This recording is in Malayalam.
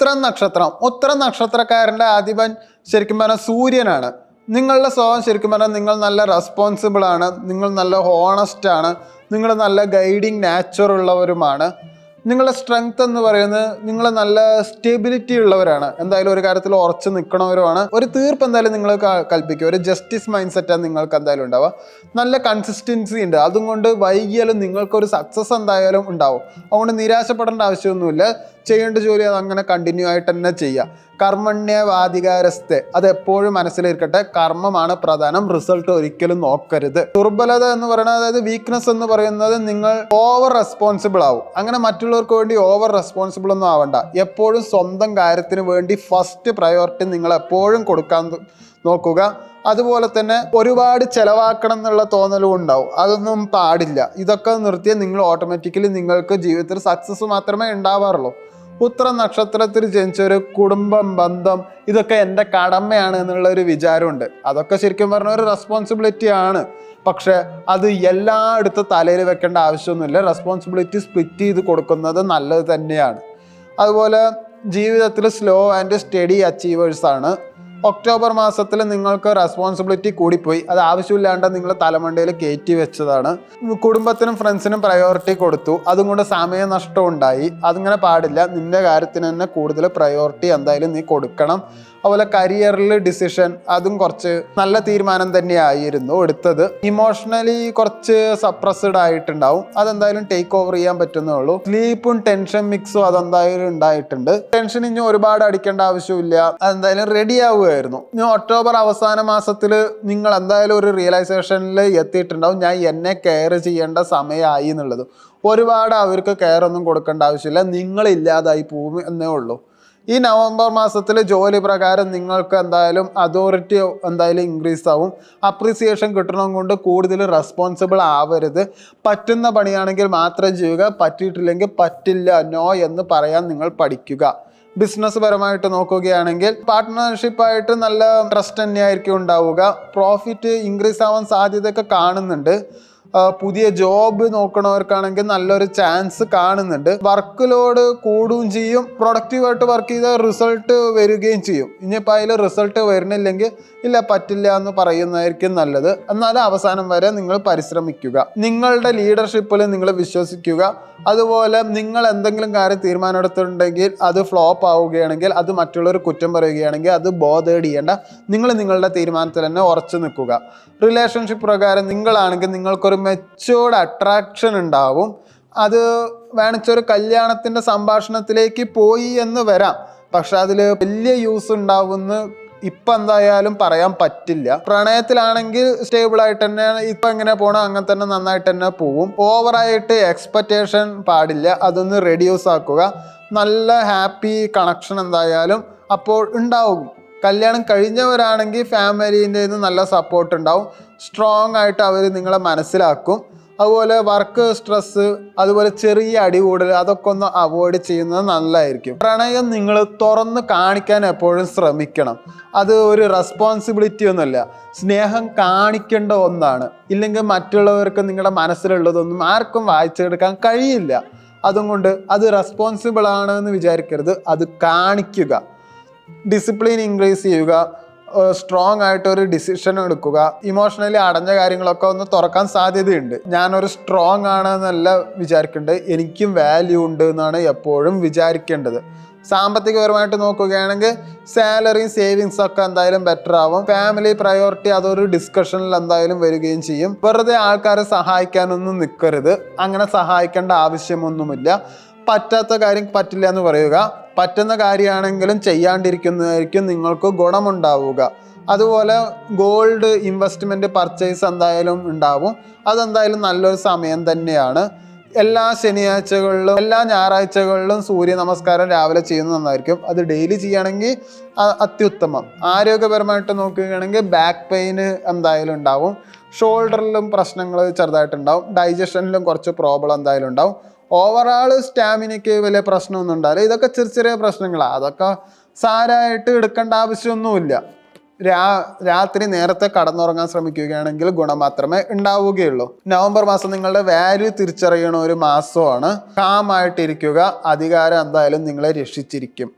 ഉത്തരം നക്ഷത്രം. ഉത്തരം നക്ഷത്രക്കാരന്റെ അധിപൻ ശരിക്കും പറഞ്ഞാൽ സൂര്യനാണ്. നിങ്ങളുടെ സ്വഭാവം ശരിക്കും പറഞ്ഞാൽ നിങ്ങൾ നല്ല റെസ്പോൺസിബിൾ ആണ്. നിങ്ങൾ നല്ല ഹോണസ്റ്റ് ആണ്. നിങ്ങൾ നല്ല ഗൈഡിങ് നാച്ചർ ഉള്ളവരുമാണ്. നിങ്ങളുടെ സ്ട്രെങ്ത് എന്ന് പറയുന്നത് നിങ്ങൾ നല്ല സ്റ്റെബിലിറ്റി ഉള്ളവരാണ്. എന്തായാലും ഒരു കാര്യത്തിൽ ഉറച്ചു നിൽക്കണവരുമാണ്. ഒരു തീർപ്പ് എന്തായാലും നിങ്ങൾ കൽപ്പിക്കുക കൽപ്പിക്കും. ഒരു ജസ്റ്റിസ് മൈൻഡ് സെറ്റാണ് നിങ്ങൾക്ക് എന്തായാലും ഉണ്ടാവുക. നല്ല കൺസിസ്റ്റൻസി ഉണ്ട്. അതുകൊണ്ട് വൈകിയാലും നിങ്ങൾക്കൊരു സക്സസ് എന്തായാലും ഉണ്ടാവും. അതുകൊണ്ട് നിരാശപ്പെടേണ്ട ആവശ്യമൊന്നുമില്ല. ചെയ്യേണ്ട ജോലി അത് അങ്ങനെ കണ്ടിന്യൂ ആയിട്ട് തന്നെ ചെയ്യുക കർമ്മണ്യവാധികാരസ്ഥ. അത് എപ്പോഴും മനസ്സിലിരിക്കട്ടെ കർമ്മമാണ് പ്രധാനം. റിസൾട്ട് ഒരിക്കലും നോക്കരുത്. ദുർബലത എന്ന് പറയുന്നത് അതായത് വീക്ക്നെസ് എന്ന് പറയുന്നത് നിങ്ങൾ ഓവർ റെസ്പോൺസിബിൾ ആവും. അങ്ങനെ മറ്റുള്ളവർക്ക് വേണ്ടി ഓവർ റെസ്പോൺസിബിൾ ഒന്നും ആവണ്ട. എപ്പോഴും സ്വന്തം കാര്യത്തിന് വേണ്ടി ഫസ്റ്റ് പ്രയോറിറ്റി നിങ്ങൾ എപ്പോഴും കൊടുക്കാൻ നോക്കുക. അതുപോലെ തന്നെ ഒരുപാട് ചെലവാക്കണം എന്നുള്ള തോന്നലും ഉണ്ടാവും. അതൊന്നും പാടില്ല. ഇതൊക്കെ നിർത്തിയാൽ നിങ്ങൾ ഓട്ടോമാറ്റിക്കലി നിങ്ങൾക്ക് ജീവിതത്തിൽ സക്സസ് മാത്രമേ ഉണ്ടാവാറുള്ളൂ. ഉത്തര നക്ഷത്രത്തിൽ ജനിച്ച ഒരു കുടുംബം ബന്ധം ഇതൊക്കെ എന്റെ കടമയാണ് എന്നുള്ള ഒരു വിചാരമുണ്ട്. അതൊക്കെ ശരിക്കും പറഞ്ഞ ഒരു റെസ്പോൺസിബിലിറ്റി ആണ്. പക്ഷെ അത് എല്ലായിടത്തും തലയിൽ വെക്കേണ്ട ആവശ്യമൊന്നുമില്ല. റെസ്പോൺസിബിലിറ്റി സ്പ്ലിറ്റ് ചെയ്ത് കൊടുക്കുന്നത് നല്ലത് തന്നെയാണ്. അതുപോലെ ജീവിതത്തിൽ സ്ലോ ആൻഡ് സ്റ്റഡി അച്ചീവേഴ്സ് ആണ്. ഒക്ടോബർ മാസത്തിൽ നിങ്ങൾക്ക് റെസ്പോൺസിബിലിറ്റി കൂടിപ്പോയി. അത് ആവശ്യമില്ലാണ്ട് നിങ്ങൾ തലമണ്ടയിൽ കയറ്റി വെച്ചതാണ്. കുടുംബത്തിനും ഫ്രണ്ട്സിനും പ്രയോറിറ്റി കൊടുത്തു. അതും കൊണ്ട് സമയനഷ്ടം ഉണ്ടായി അതിങ്ങനെ പാടില്ല. നിന്റെ കാര്യത്തിന് തന്നെ കൂടുതൽ പ്രയോറിറ്റി എന്തായാലും നീ കൊടുക്കണം. അതുപോലെ കരിയറിൽ ഡിസിഷൻ അതും കുറച്ച് നല്ല തീരുമാനം തന്നെയായിരുന്നു എടുത്തത്. ഇമോഷണലി കുറച്ച് സപ്രസ്ഡ് ആയിട്ടുണ്ടാവും. അതെന്തായാലും ടേക്ക് ഓവർ ചെയ്യാൻ പറ്റുന്നേ ഉള്ളൂ സ്ലീപ്പും ടെൻഷൻ മിക്സും അതെന്തായാലും ഉണ്ടായിട്ടുണ്ട്. ടെൻഷൻ ഇനി ഒരുപാട് അടിക്കേണ്ട ആവശ്യമില്ല. അതെന്തായാലും റെഡി ആവുമായിരുന്നു ഇനി ഒക്ടോബർ അവസാന മാസത്തിൽ നിങ്ങൾ എന്തായാലും ഒരു റിയലൈസേഷനിൽ എത്തിയിട്ടുണ്ടാവും. ഞാൻ എന്നെ കെയർ ചെയ്യേണ്ട സമയമായി എന്നുള്ളത്. ഒരുപാട് അവർക്ക് കെയർ ഒന്നും കൊടുക്കേണ്ട ആവശ്യമില്ല. നിങ്ങളില്ലാതായി പോകും എന്നേ ഉള്ളൂ. ഈ നവംബർ മാസത്തിൽ ജോലി പ്രകാരം നിങ്ങൾക്ക് എന്തായാലും അതോറിറ്റി എന്തായാലും ഇൻക്രീസ് ആവും. അപ്രിസിയേഷൻ കിട്ടണം കൊണ്ട് കൂടുതൽ റെസ്പോൺസിബിൾ ആവരുത്. പറ്റുന്ന പണിയാണെങ്കിൽ മാത്രം ചെയ്യുക പറ്റിയിട്ടില്ലെങ്കിൽ പറ്റില്ല നോ എന്ന് പറയാൻ നിങ്ങൾ പഠിക്കുക. ബിസിനസ് പരമായിട്ട് നോക്കുകയാണെങ്കിൽ പാർട്ട്ണർഷിപ്പായിട്ട് നല്ല ട്രസ്റ്റ് തന്നെയായിരിക്കും ഉണ്ടാവുക. പ്രോഫിറ്റ് ഇൻക്രീസ് ആവാൻ സാധ്യതയൊക്കെ കാണുന്നുണ്ട്. പുതിയ ജോബ് നോക്കണവർക്കാണെങ്കിൽ നല്ലൊരു ചാൻസ് കാണുന്നുണ്ട്. വർക്ക് ലോഡ് കൂടുകയും ചെയ്യും പ്രൊഡക്റ്റീവായിട്ട് വർക്ക് ചെയ്താൽ റിസൾട്ട് വരികയും ചെയ്യും. ഇനിയിപ്പോൾ അതിൽ റിസൾട്ട് വരുന്നില്ലെങ്കിൽ ഇല്ല പറ്റില്ല എന്ന് പറയുന്നതായിരിക്കും നല്ലത്. എന്നാൽ അവസാനം വരെ നിങ്ങൾ പരിശ്രമിക്കുക. നിങ്ങളുടെ ലീഡർഷിപ്പിൽ നിങ്ങൾ വിശ്വസിക്കുക. അതുപോലെ നിങ്ങൾ എന്തെങ്കിലും കാര്യം തീരുമാനമെടുത്തിട്ടുണ്ടെങ്കിൽ അത് ഫ്ലോപ്പ് ആവുകയാണെങ്കിൽ അത് മറ്റുള്ളവർ കുറ്റം പറയുകയാണെങ്കിൽ അത് ബോധേഡ് ചെയ്യേണ്ട. നിങ്ങൾ നിങ്ങളുടെ തീരുമാനത്തിൽ തന്നെ ഉറച്ചു നിൽക്കുക. റിലേഷൻഷിപ്പ് പ്രകാരം നിങ്ങളാണെങ്കിൽ നിങ്ങൾക്കൊരു മെച്ചോർഡ് അട്രാക്ഷൻ ഉണ്ടാവും. അത് വേണിച്ചൊരു കല്യാണത്തിന്റെ സംഭാഷണത്തിലേക്ക് പോയി എന്ന് വരാം. പക്ഷെ അതിൽ വലിയ യൂസ് ഉണ്ടാവുമെന്ന് ഇപ്പം എന്തായാലും പറയാൻ പറ്റില്ല. പ്രണയത്തിലാണെങ്കിൽ സ്റ്റേബിൾ ആയിട്ട് തന്നെ ഇപ്പം എങ്ങനെ പോകണം അങ്ങനെ തന്നെ നന്നായിട്ട് തന്നെ പോവും. ഓവറായിട്ട് എക്സ്പെക്റ്റേഷൻ പാടില്ല. അതൊന്ന് റെഡ്യൂസ് ആക്കുക. നല്ല ഹാപ്പി കണക്ഷൻ എന്തായാലും അപ്പോൾ ഉണ്ടാവും. കല്യാണം കഴിഞ്ഞവരാണെങ്കിൽ ഫാമിലീന്റെ നല്ല സപ്പോർട്ട് ഉണ്ടാവും. സ്ട്രോങ് ആയിട്ട് അവർ നിങ്ങളെ മനസ്സിലാക്കും. അതുപോലെ വർക്ക് സ്ട്രെസ്സ് അതുപോലെ ചെറിയ അടി അടികൂടൽ അതൊക്കെ ഒന്ന് അവോയ്ഡ് ചെയ്യുന്നത് നല്ലതായിരിക്കും. പ്രണയം നിങ്ങൾ തുറന്ന് കാണിക്കാൻ എപ്പോഴും ശ്രമിക്കണം. അത് ഒരു റെസ്പോൺസിബിലിറ്റി ഒന്നുമല്ല. സ്നേഹം കാണിക്കേണ്ട ഒന്നാണ്. ഇല്ലെങ്കിൽ മറ്റുള്ളവർക്ക് നിങ്ങളുടെ മനസ്സിലുള്ളതൊന്നും ആർക്കും വായിച്ചെടുക്കാൻ കഴിയില്ല. അതുകൊണ്ട് അത് റെസ്പോൺസിബിൾ ആണ് എന്ന് വിചാരിക്കരുത്. അത് കാണിക്കുക. ഡിസിപ്ലിൻ ഇൻക്രീസ് ചെയ്യുക സ്ട്രോങ് ആയിട്ട് ഒരു ഡിസിഷൻ എടുക്കുക ഇമോഷണലി അടഞ്ഞ കാര്യങ്ങളൊക്കെ ഒന്ന് തുറക്കാൻ സാധ്യതയുണ്ട്. ഞാനൊരു സ്ട്രോങ് ആണെന്നല്ല വിചാരിക്കേണ്ടത് എനിക്കും വാല്യൂ ഉണ്ട് എന്നാണ് എപ്പോഴും വിചാരിക്കേണ്ടത്. സാമ്പത്തികപരമായിട്ട് നോക്കുകയാണെങ്കിൽ സാലറിയും സേവിങ്സ് ഒക്കെ എന്തായാലും ബെറ്റർ ആവും. ഫാമിലി പ്രയോറിറ്റി അതൊരു ഡിസ്കഷനിൽ എന്തായാലും വരികയും ചെയ്യും. വെറുതെ ആൾക്കാരെ സഹായിക്കാനൊന്നും നിൽക്കരുത് അങ്ങനെ സഹായിക്കേണ്ട ആവശ്യമൊന്നുമില്ല. പറ്റാത്ത കാര്യം പറ്റില്ല എന്ന് പറയുക. പറ്റുന്ന കാര്യമാണെങ്കിലും ചെയ്യാണ്ടിരിക്കുന്നതായിരിക്കും നിങ്ങൾക്ക് ഗുണമുണ്ടാവുക. അതുപോലെ ഗോൾഡ് ഇൻവെസ്റ്റ്മെന്റ് പർച്ചേസ് എന്തായാലും ഉണ്ടാവും. അതെന്തായാലും നല്ലൊരു സമയം തന്നെയാണ്. എല്ലാ ശനിയാഴ്ചകളിലും എല്ലാ ഞായറാഴ്ചകളിലും സൂര്യ നമസ്കാരം രാവിലെ ചെയ്യുന്നത് നന്നായിരിക്കും. അത് ഡെയിലി ചെയ്യുകയാണെങ്കിൽ അത്യുത്തമം. ആരോഗ്യപരമായിട്ട് നോക്കുകയാണെങ്കിൽ ബാക്ക് പെയിന് എന്തായാലും ഉണ്ടാവും. ഷോൾഡറിലും പ്രശ്നങ്ങൾ ചെറുതായിട്ടുണ്ടാവും. ഡൈജഷനിലും കുറച്ച് പ്രോബ്ലം എന്തായാലും ഉണ്ടാവും. ഓവറാൾ സ്റ്റാമിനയ്ക്ക് വലിയ പ്രശ്നമൊന്നും ഉണ്ടാവില്ല ഇതൊക്കെ ചെറിയ ചെറിയ പ്രശ്നങ്ങളാണ് അതൊക്കെ സാരമായിട്ട് എടുക്കേണ്ട ആവശ്യമൊന്നുമില്ല. രാ രാത്രി നേരത്തെ കടന്നുറങ്ങാൻ ശ്രമിക്കുകയാണെങ്കിൽ ഗുണം മാത്രമേ ഉണ്ടാവുകയുള്ളൂ. നവംബർ മാസം നിങ്ങളുടെ വാല്യൂ തിരിച്ചറിയണ ഒരു മാസമാണ്. കാമായിട്ടിരിക്കുക. അധികാരം എന്തായാലും നിങ്ങളെ രക്ഷിച്ചിരിക്കും.